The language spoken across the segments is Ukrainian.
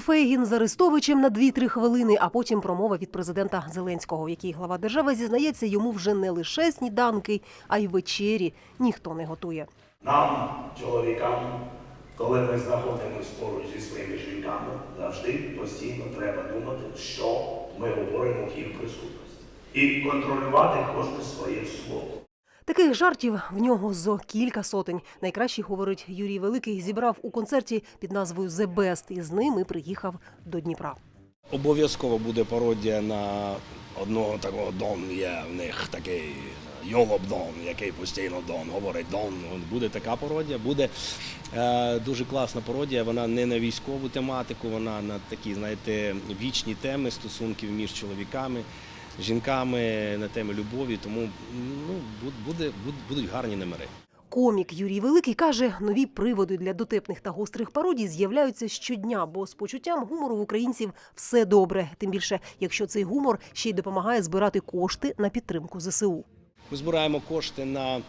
Фейгін з Арестовичем на 2-3 хвилини, а потім промова від президента Зеленського, в якій глава держави зізнається, йому вже не лише сніданки, а й вечері ніхто не готує. Нам, чоловікам, коли ми знаходимося поруч зі своїми жінками, завжди постійно треба думати, що ми говоримо в їх присутності. І контролювати кожне своє слово. Таких жартів в нього зо кілька сотень. Найкращий, говорить Юрій Великий, зібрав у концерті під назвою «The Best» і з ним і приїхав до Дніпра. Обов'язково буде пародія на одного такого Дон є в них такий Йолоп Дон, який постійно Дон говорить Дон. Буде така пародія, буде е, дуже класна пародія. Вона не на військову тематику, вона на такі, знаєте, вічні теми стосунків між чоловіками, жінками, на теми любові. Тому ну, бу- буде, буд- будуть гарні номери. Комік Юрій Великий каже, нові приводи для дотепних та гострих пародій з'являються щодня, бо з почуттям гумору в українців все добре. Тим більше, якщо цей гумор ще й допомагає збирати кошти на підтримку ЗСУ. Ми збираємо кошти на е,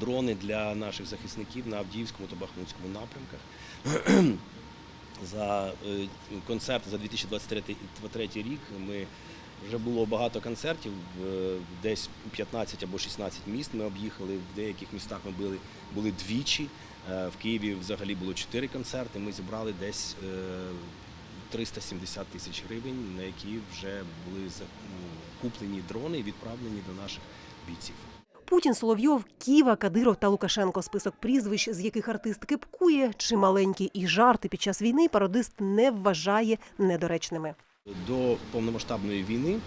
дрони для наших захисників на Авдіївському та Бахмутському напрямках. За е, концерт за 2023 рік ми вже було багато концертів, е, десь 15 або 16 міст ми об'їхали. В деяких містах ми були, були двічі. Е, В Києві взагалі було 4 концерти. Ми зібрали десь е, 370 тисяч гривень, на які вже були ну, куплені дрони і відправлені до наших бійців. Путін, Соловйов, Ківа, Кадиров та Лукашенко. Список прізвищ, з яких артист кипкує, чималенькі і жарти під час війни пародист не вважає недоречними. До повномасштабної війни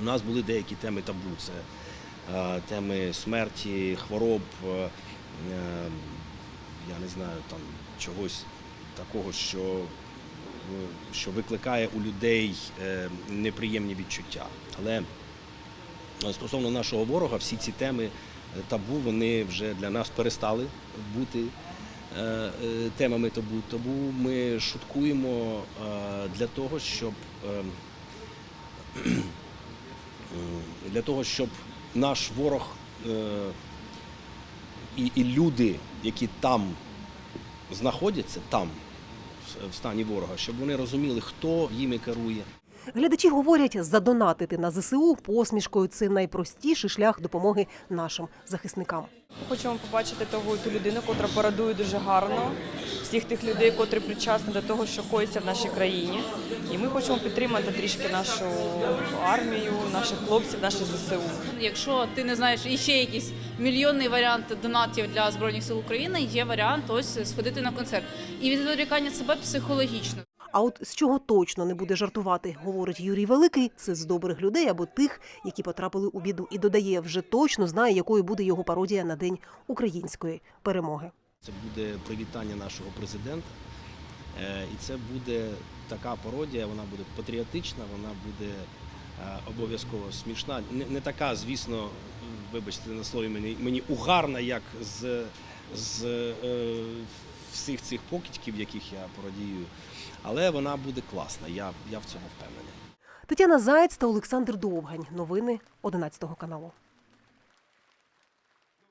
у нас були деякі теми табу. Це е, теми смерті, хвороб, е, е, я не знаю, там чогось такого, що, що викликає у людей неприємні відчуття. Але стосовно нашого ворога, всі ці теми табу, вони вже для нас перестали бути темами табу. Тому ми шуткуємо е, для того, щоб е, для того, щоб наш ворог е, і, і люди, які там знаходяться, там, в стані ворога, щоб вони розуміли, хто їми керує. Глядачі говорять, задонатити на ЗСУ посмішкою це найпростіший шлях допомоги нашим захисникам. Хочемо побачити того ту людину, котра парадує дуже гарно, всіх тих людей, котрі причасні до того, що коїться в нашій країні. І ми хочемо підтримати трішки нашу армію, наших хлопців, наші ЗСУ. Якщо ти не знаєш і ще якийсь мільйонний варіант донатів для збройних сил України, є варіант ось сходити на концерт і відволікання себе психологічно. А от з чого точно не буде жартувати, говорить Юрій Великий, це з добрих людей або тих, які потрапили у біду, і додає, вже точно знає, якою буде його пародія на день української перемоги. Це буде привітання нашого президента. Е, І це буде така пародія, вона буде патріотична, вона буде е, обов'язково смішна. Не, не така, звісно, вибачте на слові мені, мені угарна, як з, з е, всіх цих покидьків, яких я породію, Але вона буде класна, я, я в цьому впевнений. Тетяна Заєць та Олександр Довгань. Новини 11 каналу.